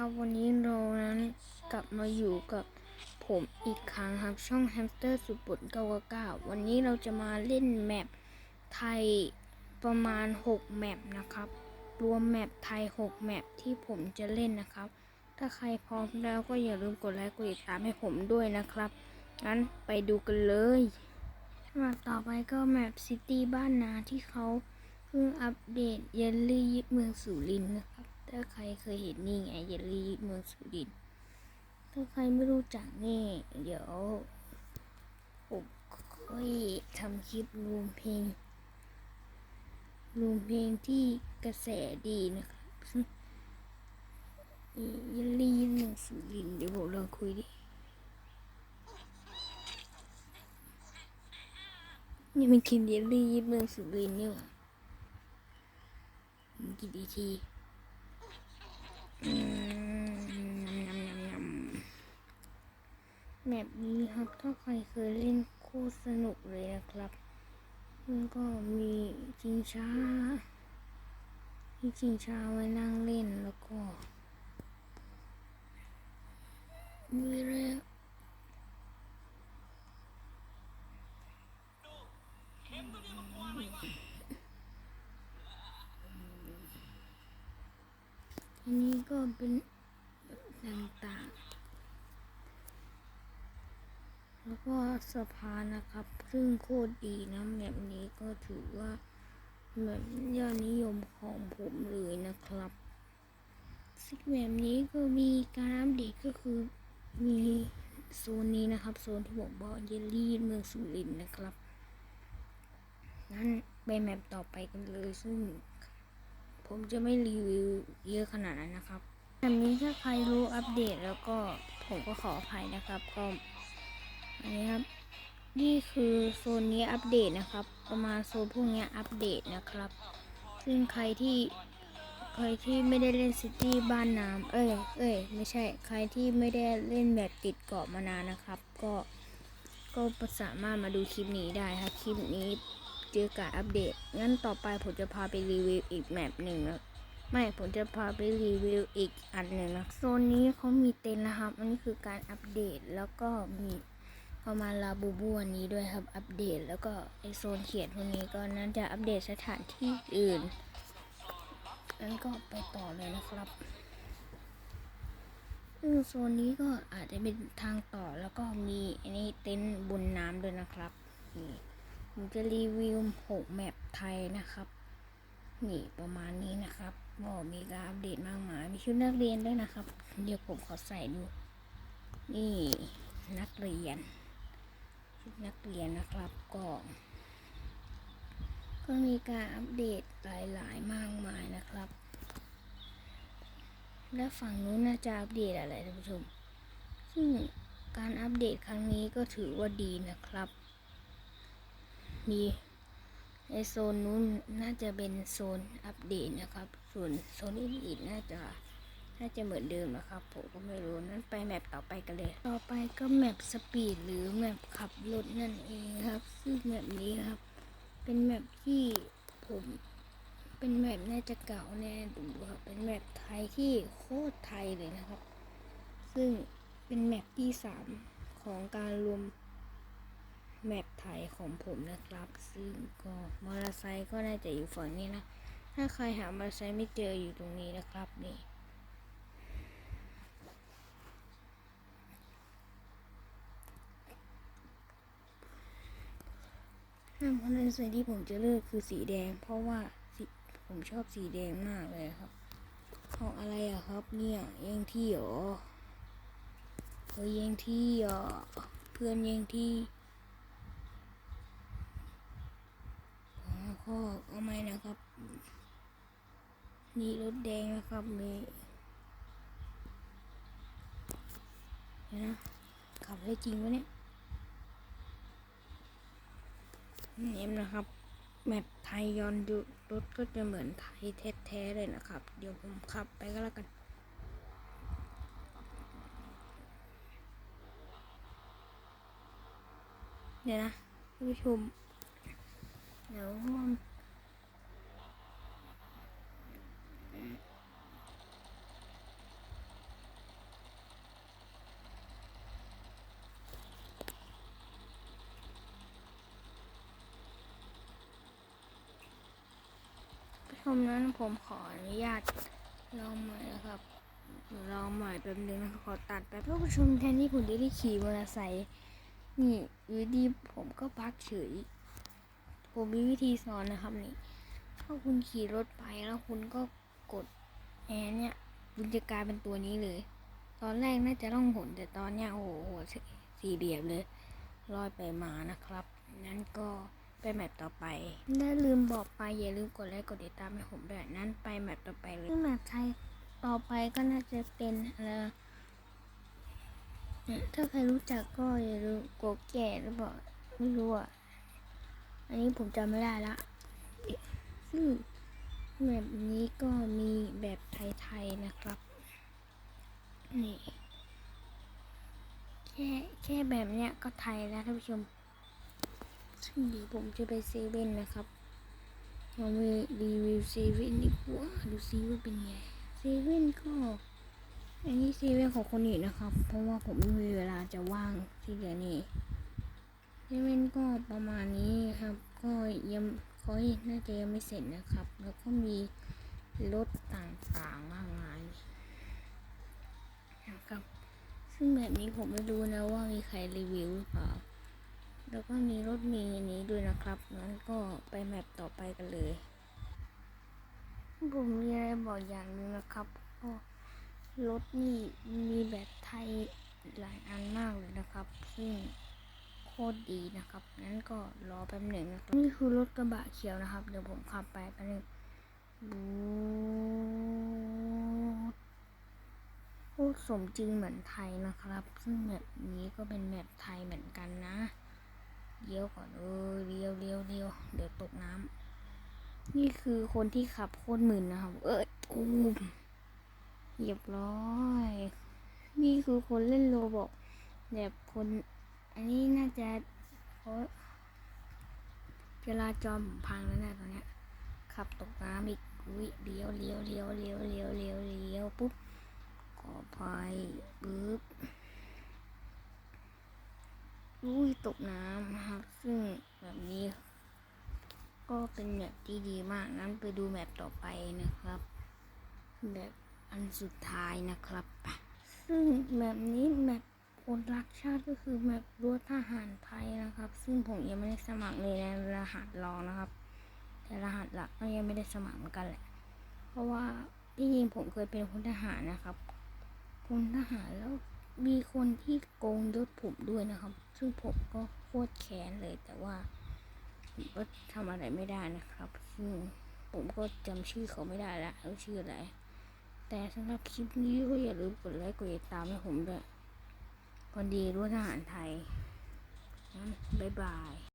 ครับวันนี้เรานั้นกลับมาอยู่กับผมอีกครั้งครับช่องแฮมสเตอร์สุดปด999วันนี้เราจะมาเล่นแมปไทยประมาณ 6 แมปนะครับ รวมแมปไทย 6 แมปที่ผมจะเล่นนะครับ ถ้าใครพร้อมแล้วก็อย่าลืมกดไลค์กดติดตามให้ผมด้วยนะครับงั้นไปดูกันเลยแมปต่อไปก็แมปซิตี้บ้านนาที่เขาเพิ่งอัปเดตเยลลี่ยึดเมืองสุรินทร์นะครับ ถ้าใครเคยเห็นนี่ไงเยลลี่เมืองสุรินทร์ถ้าใครไม่รู้จักนี่เดี๋ยวผมค่อยทำคลิปรวมเพลงรวมเพลงที่กระแสดีนะครับเยลลี่เมืองสุรินทร์เดี๋ยวผมลองคุยดินี่มันคิมเยลลี่เมืองสุรินทร์นี่หว่ามันกี่ดีทีอืมยำยำยำยำ แบบนี้ครับถ้าใครเคยเล่นโคตรสนุกเลยนะครับ มันก็มีจิงช้ามีจิงช้าไว้นั่งเล่นแล้วก็มีเรืออันนี้ก็เป็นต่างๆ แล้วก็สะพานนะครับ ซึ่งโคตรดีนะแบบนี้ก็ถือว่าแบบยอดนิยมของผมเลยนะครับซึ่งแบบนี้ก็มีการอัปเดตก็คือมีโซนนี้นะครับ โซนที่ผมบอกเยลลี่เมืองสุรินนะครับ นั้นไปแมปต่อไปกันเลย ซึ่ง ผมจะไม่รีวิวเยอะขนาดนั้นนะครับแบบนี้ถ้าใครรู้อัปเดตแล้วก็ผมก็ขออภัยนะครับก็ อันนี้ครับ นี่คือโซนนี้อัปเดตนะครับ ประมาณโซนพวกนี้อัปเดตนะครับ ซึ่งใครที่ใครที่ไม่ได้เล่นซิตี้บ้านน้ำเอ้ยเอ้ยไม่ใช่ใครที่ไม่ได้เล่นแบบติดเกาะมานานนะครับ ก็ก็สามารถมาดูคลิปนี้ได้ครับคลิปนี้เจอการอัปเดต งั้นต่อไปผมจะพาไปรีวิวอีกแมปหนึ่งนะไม่ผมจะพาไปรีวิวอีกอันหนึ่งนะโซนนี้เขามีเต็นท์นะครับ อันนี้คือการอัปเดตแล้วก็มี ประมาณลาบูบูอันนี้ด้วยครับ อัปเดต แล้วก็ไอโซนเขียนพวกนี้ก็น่าจะอัปเดตสถานที่อื่นงั้นก็ไปต่อเลยนะครับซึ่งโซนนี้ก็อาจจะเป็นทางต่อแล้วก็มีอันนี้เต็นท์บนน้ำด้วยนะครับ นี่ผมจะรีวิวหกแมปไทยนะครับ นี่ประมาณนี้นะครับบอกมีการอัปเดตมากมายมีชุดนักเรียนด้วยนะครับ เดี๋ยวผมขอใส่ดู นี่นักเรียน นักเรียนนะครับก็ก็มีการอัปเดตหลาย ๆ มากมายนะครับ และฝั่งนู้นน่าจะอัปเดตอะไรท่านผู้ชม ซึ่งการอัปเดตครั้งนี้ก็ถือว่าดีนะครับ มีในโซนนู้นน่าจะเป็นโซนอัปเดตนะครับ ส่วนโซนอื่นๆน่าจะ น่าจะเหมือนเดิมนะครับผมก็ไม่รู้นั้นไปแมปต่อไปกันเลย ต่อไปก็แมปสปีดหรือแมปขับรถนั่นเองครับ ซึ่งแมปนี้ครับ เป็นแมปที่ผม เป็นแมปน่าจะเก่าแน่ดูครับเป็นแมปไทยที่โคตรไทยเลยนะครับ ซึ่งเป็นแมปที่สามของการรวมแมปไทยของผมนะครับ ซึ่งก็มอเตอร์ไซค์ก็น่าจะอยู่ฝั่งนี้นะ ถ้าใครหามอเตอร์ไซค์ไม่เจออยู่ตรงนี้นะครับนี่ ถ้ามเตอร์ไซค์ที่ผมจะเลือกคือสีแดง เพราะว่าผมชอบสีแดงมากเลยครับเอาอะไรอะครับ เนี่ยแย่งที่หรอเฮ้ยแย่งที่อะเพื่อนแย่งที่อ๋อข้อเอาไหมนะครับนี่รถแดงนะครับมีนะขับได้จริงวะเนี่ย นี่นะครับ แมปไทยย้อนยุรถก็จะเหมือนไทยแท้ๆเลยนะครับ เดี๋ยวผมขับไปก็แล้วกันเดี๋ยวนะผู้ชมเดี๋ยว มันมนั้นผมขออนุญาตลองใหม่นะครับลองใหม่แป๊บนึงนะครับขอตัดแป๊บท่านผู้ชมแทนที่ผมจะได้ขี่มอเตอร์ไซค์นี่อยู่ดีผมก็พักเฉย ผมมีวิธีสอนนะครับนี่ถ้าคุณขี่รถไปแล้วคุณก็กดแอร์เนี่ยคุณจะกลายเป็นตัวนี้เลย ตอนแรกน่าจะต้องหนแต่ตอนเนี้ยโอ้โหสสี่เหลี่ยมเลยลอยไปมานะครับ นั้นก็ ไปแมปต่อไปได้ลืมบอกไปอย่าลืมกดไลค์กดติดตามให้ผมด้วยนั้นไปแมปต่อไปเลยแมปไทยต่อไปก็น่าจะเป็นอะไรเนี่ยถ้าใครรู้จักก็อย่าลืมโกแก่หรือเปล่าไม่รู้อะอันนี้ผมจำไม่ได้ละซึ่งแบบนี้ก็มีแบบไทยๆนะครับนี่แค่แค่แบบเนี้ยก็ไทยแล้วท่านผู้ชม ซึ่งเดี๋ยวผมจะไปเซเว่นนะครับเราไปรีวิวเซเว่นดีกว่าดูซิว่าเป็นไงเซเว่นก็อันนี้เซเว่นของคนอื่นนะครับ เพราะว่าผมไม่มีเวลาจะว่างที่เดี๋ยวนี้เซเว่นก็ประมาณนี้ครับ ก็ยังเขาน่าจะยังไม่เสร็จนะครับ แล้วก็มีรถต่างๆมากมายนะครับ ซึ่งแบบนี้ผมไม่รู้นะว่ามีใครรีวิวหรือเปล่า แล้วก็มีรถเมีนี้ด้วยนะครับงั้นก็ไปแมปต่อไปกันเลย ผมมีอะไรบอกอย่างนึงนะครับก็รถนี่มีแบบไทยหลายอันมากเลยนะครับ ซึ่งโคตรดีนะครับนั้นก็รอแป๊บหนึ่งนะครับนี่คือรถกระบะเขียวนะครับ เดี๋ยวผมขับไปแป๊บหนึงบูโคตรสมจริงเหมือนไทยนะครับ ซึ่งแบบนี้ก็เป็นแบบไทยเหมือนกันนะ เลี้ยวก่อนเออเลี้ยวเลี้ยวเลี้ยวเดี๋ยวตกน้ำนี่คือคนที่ขับโคตรหมึนนะครับ เออตูมเรียบร้อย นี่คือคนเล่นโลบอกแบบคนอันนี้น่าจะเพราจราจรผมพังแล้วนะตอนเนี้ยขับตกน้ำอีกอุ้ยเลี้ยวเลี้ยวเลี้ยวเลี้ยวเลี้ยวเลี้ยวเลี้ยวปุ๊บขอภัยปึ๊บ อุ้ยตกน้ำนะครับ ซึ่งแบบนี้ ก็เป็นแบบที่ดีมากนั้นไปดูแมปต่อไปนะครับ แบบอันสุดท้ายนะครับ ซึ่งแบบนี้แมปคนรักชาติก็คือแบบรั้วทหารไทยนะครับ ซึ่งผมยังไม่ได้สมัครเลยในรหัสรองนะครับ แต่รหัสหลักก็ยังไม่ได้สมัครเหมือนกันแหละ เพราะว่าที่จริงผมเคยเป็นพลทหารนะครับพลทหารแล้ว มีคนที่โกงยศผมด้วยนะครับ ซึ่งผมก็โคตรแค้นเลยแต่ว่าผมก็ทำอะไรไม่ได้นะครับซึ่งผมก็จำชื่อเขาไม่ได้ละเขาชื่ออะไร แต่สำหรับคลิปนี้ก็อย่าลืมกดไลค์กดติดตามให้ผมด้วยคนดีรู้ทหารไทยงั้นบ๊ายบาย